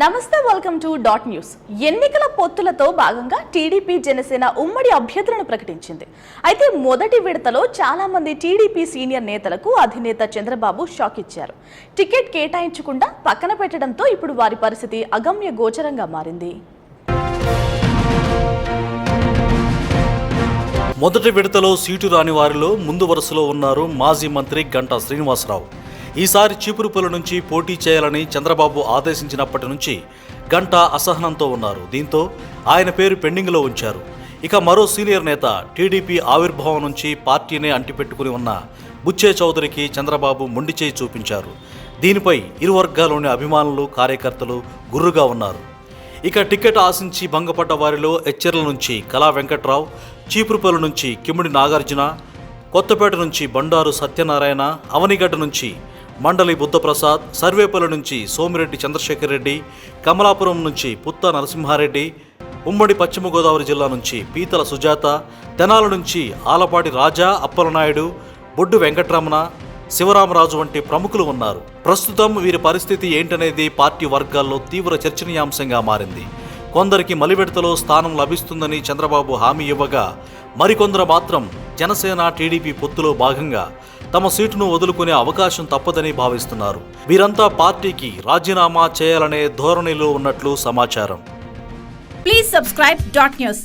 నమస్తే welcome to dot news ఎన్నికల పొత్తులతో భాగంగా టీడీపీ జనసేన ఉమ్మడి అభ్యర్థులను ప్రకటించింది. అయితే మొదటి విడతలో చాలా మంది టీడీపీ సీనియర్ నేతలకు అధినేత చంద్రబాబు షాక్ ఇచ్చారు. టికెట్ కేటాయించకుండా పక్కన పెట్టడంతో ఇప్పుడు వారి పరిస్థితి అగమ్య గోచరంగా మారింది. మొదటి విడతలో సీటు రాని వారిలో ముందు వరుసలో ఉన్నారు మాజీ మంత్రి గంటా శ్రీనివాసరావు. ఈసారి చీపురుపల్లి నుంచి పోటీ చేయాలని చంద్రబాబు ఆదేశించినప్పటి నుంచి గంట అసహనంతో ఉన్నారు. దీంతో ఆయన పేరు పెండింగ్లో ఉంచారు. ఇక మరో సీనియర్ నేత టీడీపీ ఆవిర్భావం నుంచి పార్టీనే అంటిపెట్టుకుని ఉన్న బుచ్చే చౌదరికి చంద్రబాబు మొండి చేయి చూపించారు. దీనిపై ఇరు వర్గాల్లోని అభిమానులు కార్యకర్తలు గుర్రుగా ఉన్నారు. ఇక టికెట్ ఆశించి భంగపడ్డ వారిలో హెచ్చర్ల నుంచి కళా వెంకట్రావు చీపురుపల్లి నుంచి కిమ్మిడి నాగార్జున కొత్తపేట నుంచి బండారు సత్యనారాయణ అవనిగడ్డ నుంచి మండలి బుద్ధప్రసాద్ సర్వేపల్లి నుంచి సోమిరెడ్డి చంద్రశేఖర్ రెడ్డి కమలాపురం నుంచి పుత్త నరసింహారెడ్డి ఉమ్మడి పశ్చిమ గోదావరి జిల్లా నుంచి పీతల సుజాత తెనాల నుంచి ఆలపాటి రాజా అప్పలనాయుడు బొడ్డు వెంకటరమణ శివరామరాజు వంటి ప్రముఖులు ఉన్నారు. ప్రస్తుతం వీరి పరిస్థితి ఏంటనేది పార్టీ వర్గాల్లో తీవ్ర చర్చనీయాంశంగా మారింది. కొందరికి మలిబెడతలో స్థానం లభిస్తుందని చంద్రబాబు హామీ ఇవ్వగా మరికొందరు మాత్రం జనసేన టీడీపీ పొత్తులో భాగంగా తమ సీటును వదులుకునే అవకాశం తప్పదని భావిస్తున్నారు. వీరంతా పార్టీకి రాజీనామా చేయాలనే ధోరణిలో ఉన్నట్లు సమాచారం. Please subscribe dot news